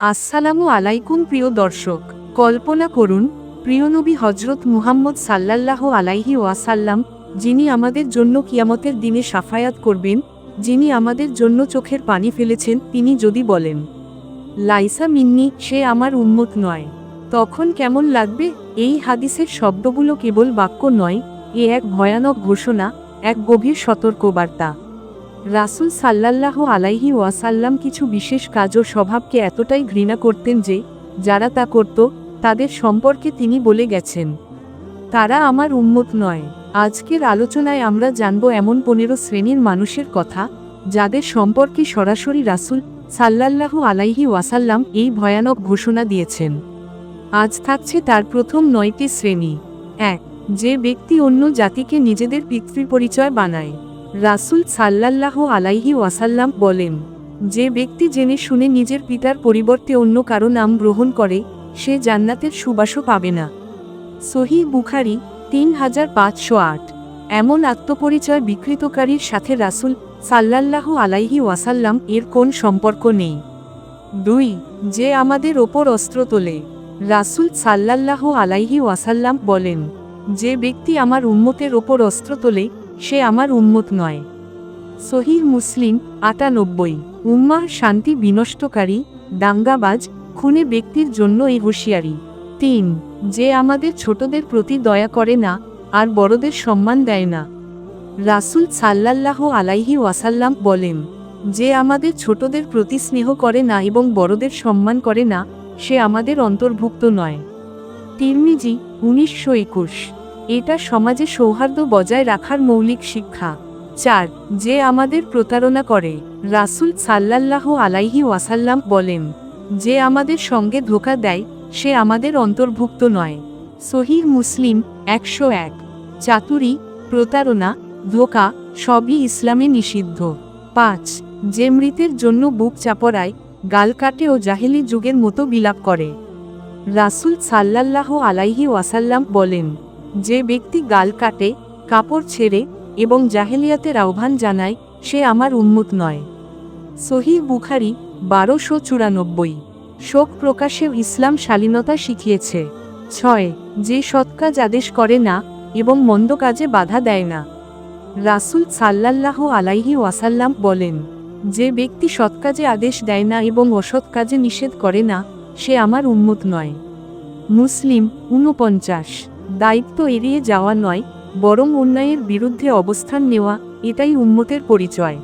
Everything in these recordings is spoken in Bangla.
আসসালামু আলাইকুম প্রিয় দর্শক, কল্পনা করুন প্রিয়নবী হজরত মুহাম্মদ সাল্লাল্লাহু আলাইহি ওয়াসাল্লাম, যিনি আমাদের জন্য কিয়ামতের দিনে সাফায়াত করবেন, যিনি আমাদের জন্য চোখের পানি ফেলেছেন, তিনি যদি বলেন, লাইসা মিন্নি, সে আমার উন্মত নয়। তখন কেমন লাগবে? এই হাদিসের শব্দগুলো কেবল বাক্য নয়, এ এক ভয়ানক ঘোষণা, এক গভীর সতর্কবার্তা। রাসুল সাল্লাল্লাহ আলাইহি ওয়াসাল্লাম কিছু বিশেষ কাজ ও স্বভাবকে এতটাই ঘৃণা করতেন যে, যারা তা করত, তাদের সম্পর্কে তিনি বলে গেছেন, তারা আমার উন্মত নয়। আজকের আলোচনায় আমরা জানব এমন পনেরো শ্রেণির মানুষের কথা, যাদের সম্পর্কে সরাসরি রাসুল সাল্লাল্লাহু আলাইহি ওয়াসাল্লাম এই ভয়ানক ঘোষণা দিয়েছেন। আজ থাকছে তার প্রথম নয়টি শ্রেণি। এক, যে ব্যক্তি অন্য জাতিকে নিজেদের পিতৃপরিচয় বানায়। রাসুল সাল্লাল্লাহ আলাইহি ওয়াসাল্লাম বলেন, যে ব্যক্তি জেনে শুনে নিজের পিতার পরিবর্তে অন্য কারও নাম গ্রহণ করে, সে জান্নাতের সুবাসও পাবে না। সহি বুখারি তিন হাজার পাঁচশো আট। এমন আত্মপরিচয় বিকৃতকারীর সাথে রাসুল সাল্লাল্লাহ আলাইহি ওয়াসাল্লাম এর কোন সম্পর্ক নেই। দুই, যে আমাদের ওপর অস্ত্র তোলে। রাসুল সাল্লাল্লাহ আলাইহি ওয়াসাল্লাম বলেন, যে ব্যক্তি আমার উন্মতের ওপর অস্ত্র তোলে সে আমার উম্মত নয়। সহিহ মুসলিম আটানব্বই। উম্মার শান্তি বিনষ্টকারী, দাঙ্গাবাজ, খুনে ব্যক্তির জন্য এই হুঁশিয়ারি। তিন, যে আমাদের ছোটদের প্রতি দয়া করে না, আর বড়দের সম্মান দেয় না। রাসুল সাল্লাল্লাহ আলাইহি ওয়াসাল্লাম বলেন, যে আমাদের ছোটদের প্রতি স্নেহ করে না এবং বড়দের সম্মান করে না, সে আমাদের অন্তর্ভুক্ত নয়। তিরমিজি, উনিশশো একুশ। এটা সমাজে সৌহার্দ্য বজায় রাখার মৌলিক শিক্ষা। চার, যে আমাদের প্রতারণা করে, রাসুল সাল্লাল্লাহ আলাইহি ওয়াসাল্লাম বলেন, যে আমাদের সঙ্গে ধোকা দেয়, সে আমাদের অন্তর্ভুক্ত নয়। সহিহ মুসলিম একশো এক। চাতুরি, প্রতারণা, ধোকা, সবই ইসলামে নিষিদ্ধ। পাঁচ, যে মৃতের জন্য বুক চাপড়ায়, গাল কাটে ও জাহেলি যুগের মতো বিলাপ করে। রাসুল সাল্লাল্লাহ আলাইহি ওয়াসাল্লাম বলেন যে ব্যক্তি গাল কাটে, কাপড় ছেড়ে এবং জাহেলিয়াতের আহ্বান জানায়, সে আমার উন্মুত নয়। সহি বুখারি, বারোশো চুরানব্বই। শোক প্রকাশেও ইসলাম শালীনতা শিখিয়েছে। ছয়, যে সৎ কাজ আদেশ করে না এবং মন্দ কাজে বাধা দেয় না। রাসুল সাল্লাল্লাহ আলাইহি ওয়াসাল্লাম বলেন, যে ব্যক্তি সৎ কাজে আদেশ দেয় না এবং অসৎ কাজে নিষেধ করে না, সে আমার উন্মত নয়। মুসলিম ঊনপঞ্চাশ দায়িত্ব এড়িয়ে যাওয়া নয়, বরং অন্যায়ের বিরুদ্ধে অবস্থান নেওয়া, এটাই উন্মতের পরিচয়।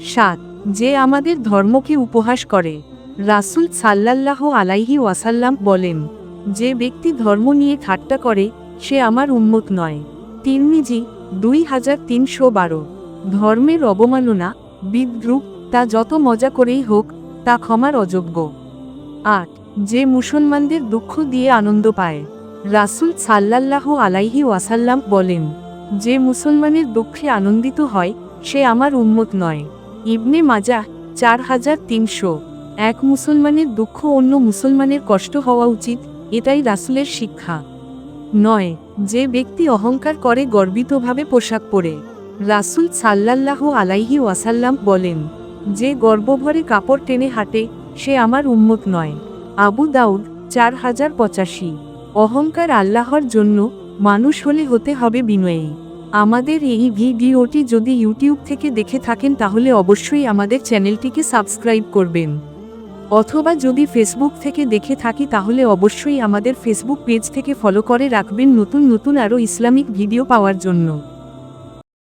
সাত, যে আমাদের ধর্মকে উপহাস করে, রাসুল সাল্লাল্লাহ আলাইহি ওয়াসাল্লাম বলেন, যে ব্যক্তি ধর্ম নিয়ে ঠাট্টা করে, সে আমার উন্মত নয়। তিরমিজি দুই হাজার তিনশো বারো, ধর্মের অবমাননা, বিদ্রুপ, তা যত মজা করেই হোক, তা ক্ষমার অযোগ্য। আট, যে মুসলমানদের দুঃখ দিয়ে আনন্দ পায় রাসুল সাল্লাল্লাহ আলাইহি ওয়াসাল্লাম বলেন, যে মুসলমানের দুঃখে আনন্দিত হয়, সে আমার উন্মত নয়। ইবনে মাজা চার হাজার তিনশো। এক মুসলমানের দুঃখ অন্য মুসলমানের কষ্ট হওয়া উচিত, এটাই রাসুলের শিক্ষা। নয়, যে ব্যক্তি অহংকার করে গর্বিতভাবে পোশাক পরে। রাসুল সাল্লাল্লাহ আলাইহি ওয়াসাল্লাম বলেন, যে গর্বভরে কাপড় টেনে হাঁটে, সে আমার উন্মত নয়। আবু দাউদ, চার হাজার পঁচাশি। অহংকার আল্লাহর জন্য মানুষ হলে হতে হবে বিনয়ী। আমাদের এই ভিডিওটি যদি ইউটিউব থেকে দেখে থাকেন তাহলে অবশ্যই আমাদের চ্যানেলটিকে সাবস্ক্রাইব করবেন। অথবা যদি ফেসবুক থেকে দেখে থাকি তাহলে অবশ্যই আমাদের ফেসবুক পেজ থেকে ফলো করে রাখবেন নতুন নতুন আরও ইসলামিক ভিডিও পাওয়ার জন্য।